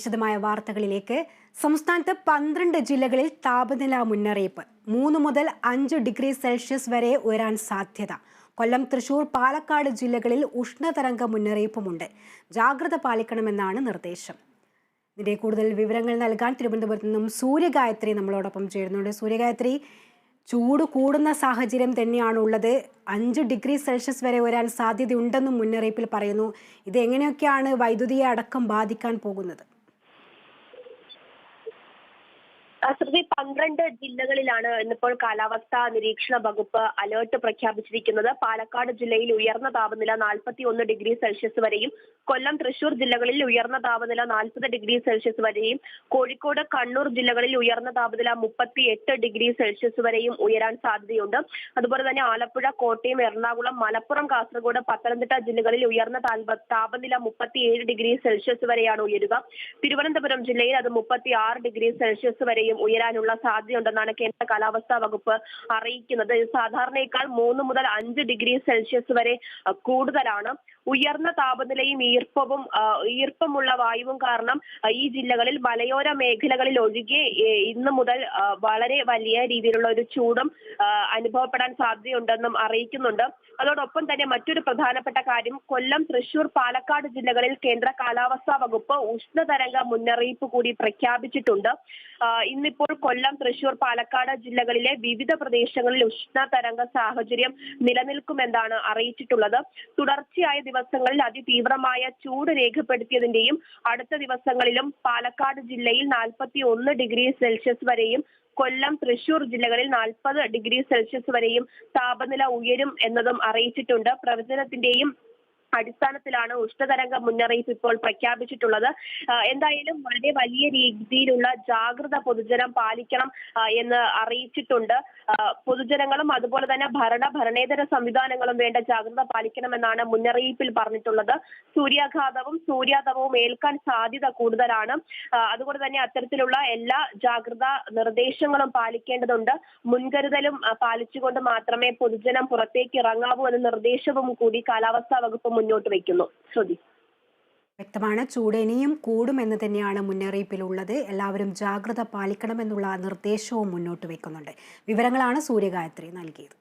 വിശദമായ വാർത്തകളിലേക്ക്. സംസ്ഥാനത്ത് പന്ത്രണ്ട് ജില്ലകളിൽ താപനില മുന്നറിയിപ്പ്. മൂന്ന് മുതൽ അഞ്ച് ഡിഗ്രി സെൽഷ്യസ് വരെ ഉയരാൻ സാധ്യത. കൊല്ലം തൃശൂർ പാലക്കാട് ജില്ലകളിൽ ഉഷ്ണതരംഗ മുന്നറിയിപ്പുമുണ്ട്. ജാഗ്രത പാലിക്കണമെന്നാണ് നിർദ്ദേശം. ഇതിന്റെ കൂടുതൽ വിവരങ്ങൾ നൽകാൻ തിരുവനന്തപുരത്ത് നിന്നും സൂര്യഗായത്രി നമ്മളോടൊപ്പം ചേരുന്നുണ്ട്. സൂര്യഗായത്രി ചൂട് കൂടുന്ന സാഹചര്യം തന്നെയാണ് ഉള്ളത് അഞ്ച് ഡിഗ്രി സെൽഷ്യസ് വരെ വരാൻ സാധ്യതയുണ്ടെന്നും മുന്നറിയിപ്പിൽ പറയുന്നു. ഇത് എങ്ങനെയൊക്കെയാണ് വൈദ്യുതിയെ അടക്കം ബാധിക്കാൻ പോകുന്നത്? ശ്രുതി പന്ത്രണ്ട് ജില്ലകളിലാണ് ഇന്നിപ്പോൾ കാലാവസ്ഥാ നിരീക്ഷണ വകുപ്പ് അലേർട്ട് പ്രഖ്യാപിച്ചിരിക്കുന്നത്. പാലക്കാട് ജില്ലയിൽ ഉയർന്ന താപനില നാൽപ്പത്തി ഒന്ന് ഡിഗ്രി സെൽഷ്യസ് വരെയും കൊല്ലം തൃശൂർ ജില്ലകളിൽ ഉയർന്ന താപനില നാൽപ്പത് ഡിഗ്രി സെൽഷ്യസ് വരെയും കോഴിക്കോട് കണ്ണൂർ ജില്ലകളിൽ ഉയർന്ന താപനില മുപ്പത്തി എട്ട് ഡിഗ്രി സെൽഷ്യസ് വരെയും ഉയരാൻ സാധ്യതയുണ്ട്. അതുപോലെ തന്നെ ആലപ്പുഴ കോട്ടയം എറണാകുളം മലപ്പുറം കാസർഗോഡ് പത്തനംതിട്ട ജില്ലകളിൽ ഉയർന്ന താപ- താപനില മുപ്പത്തിയേഴ് ഡിഗ്രി സെൽഷ്യസ് വരെയാണ് ഉയരുക. തിരുവനന്തപുരം ജില്ലയിൽ അത് മുപ്പത്തി ആറ് ഡിഗ്രി സെൽഷ്യസ് വരെയും ഉയരാനുള്ള സാധ്യതയുണ്ടെന്നാണ് കേന്ദ്ര കാലാവസ്ഥാ വകുപ്പ് അറിയിക്കുന്നത്. സാധാരണയേക്കാൾ മൂന്ന് മുതൽ അഞ്ച് ഡിഗ്രി സെൽഷ്യസ് വരെ കൂടുതലാണ്. ഉയർന്ന താപനിലയും ഈർപ്പവും ഈർപ്പമുള്ള വായുവും കാരണം ഈ ജില്ലകളിൽ മലയോര മേഖലകളിൽ ഒഴികെ ഇന്ന് മുതൽ വളരെ വലിയ രീതിയിലുള്ള ഒരു ചൂടും അനുഭവപ്പെടാൻ സാധ്യതയുണ്ടെന്നും അറിയിക്കുന്നുണ്ട്. അതോടൊപ്പം തന്നെ മറ്റൊരു പ്രധാനപ്പെട്ട കാര്യം കൊല്ലം തൃശൂർ പാലക്കാട് ജില്ലകളിൽ കേന്ദ്ര കാലാവസ്ഥാ വകുപ്പ് ഉഷ്ണതരംഗ മുന്നറിയിപ്പ് കൂടി പ്രഖ്യാപിച്ചിട്ടുണ്ട്. ഇന്നിപ്പോൾ കൊല്ലം തൃശൂർ പാലക്കാട് ജില്ലകളിലെ വിവിധ പ്രദേശങ്ങളിൽ ഉഷ്ണ തരംഗ സാഹചര്യം നിലനിൽക്കുമെന്നാണ് അറിയിച്ചിട്ടുള്ളത്. തുടർച്ചയായ ദിവസങ്ങളിൽ അതിതീവ്രമായ ചൂട് രേഖപ്പെടുത്തിയതിന്റെയും അടുത്ത ദിവസങ്ങളിലും പാലക്കാട് ജില്ലയിൽ നാൽപ്പത്തി ഒന്ന് ഡിഗ്രി സെൽഷ്യസ് വരെയും കൊല്ലം തൃശൂർ ജില്ലകളിൽ നാൽപ്പത് ഡിഗ്രി സെൽഷ്യസ് വരെയും താപനില ഉയരും എന്നതും അറിയിച്ചിട്ടുണ്ട്. പ്രവചനത്തിന്റെയും അടിസ്ഥാനത്തിലാണ് ഉഷ്ണതരംഗ മുന്നറിയിപ്പ് ഇപ്പോൾ പ്രഖ്യാപിച്ചിട്ടുള്ളത്. എന്തായാലും വളരെ വലിയ രീതിയിലുള്ള ജാഗ്രത പൊതുജനം പാലിക്കണം എന്ന് അറിയിച്ചിട്ടുണ്ട്. പൊതുജനങ്ങളും അതുപോലെ തന്നെ ഭരണ ഭരണേതര സംവിധാനങ്ങളും വേണ്ട ജാഗ്രത പാലിക്കണമെന്നാണ് മുന്നറിയിപ്പിൽ പറഞ്ഞിട്ടുള്ളത്. സൂര്യാഘാതവും സൂര്യാതപവും ഏൽക്കാൻ സാധ്യത കൂടുതലാണ്. അതുകൊണ്ട് തന്നെ അത്തരത്തിലുള്ള എല്ലാ ജാഗ്രതാ നിർദ്ദേശങ്ങളും പാലിക്കേണ്ടതുണ്ട്. മുൻകരുതലും പാലിച്ചുകൊണ്ട് മാത്രമേ പൊതുജനം പുറത്തേക്ക് ഇറങ്ങാവൂ എന്ന നിർദ്ദേശവും കൂടി കാലാവസ്ഥാ വകുപ്പ് മുന്നോട്ട് വയ്ക്കുന്നു. ശ്രുതി. വ്യക്തമാണ്. ചൂട് ഇനിയും കൂടുമെന്ന് തന്നെയാണ് മുന്നറിയിപ്പിലുള്ളത്. എല്ലാവരും ജാഗ്രത പാലിക്കണമെന്നുള്ള നിർദ്ദേശവും മുന്നോട്ട് വയ്ക്കുന്നുണ്ട്. വിവരങ്ങളാണ് സൂര്യഗായത്രി നൽകിയത്.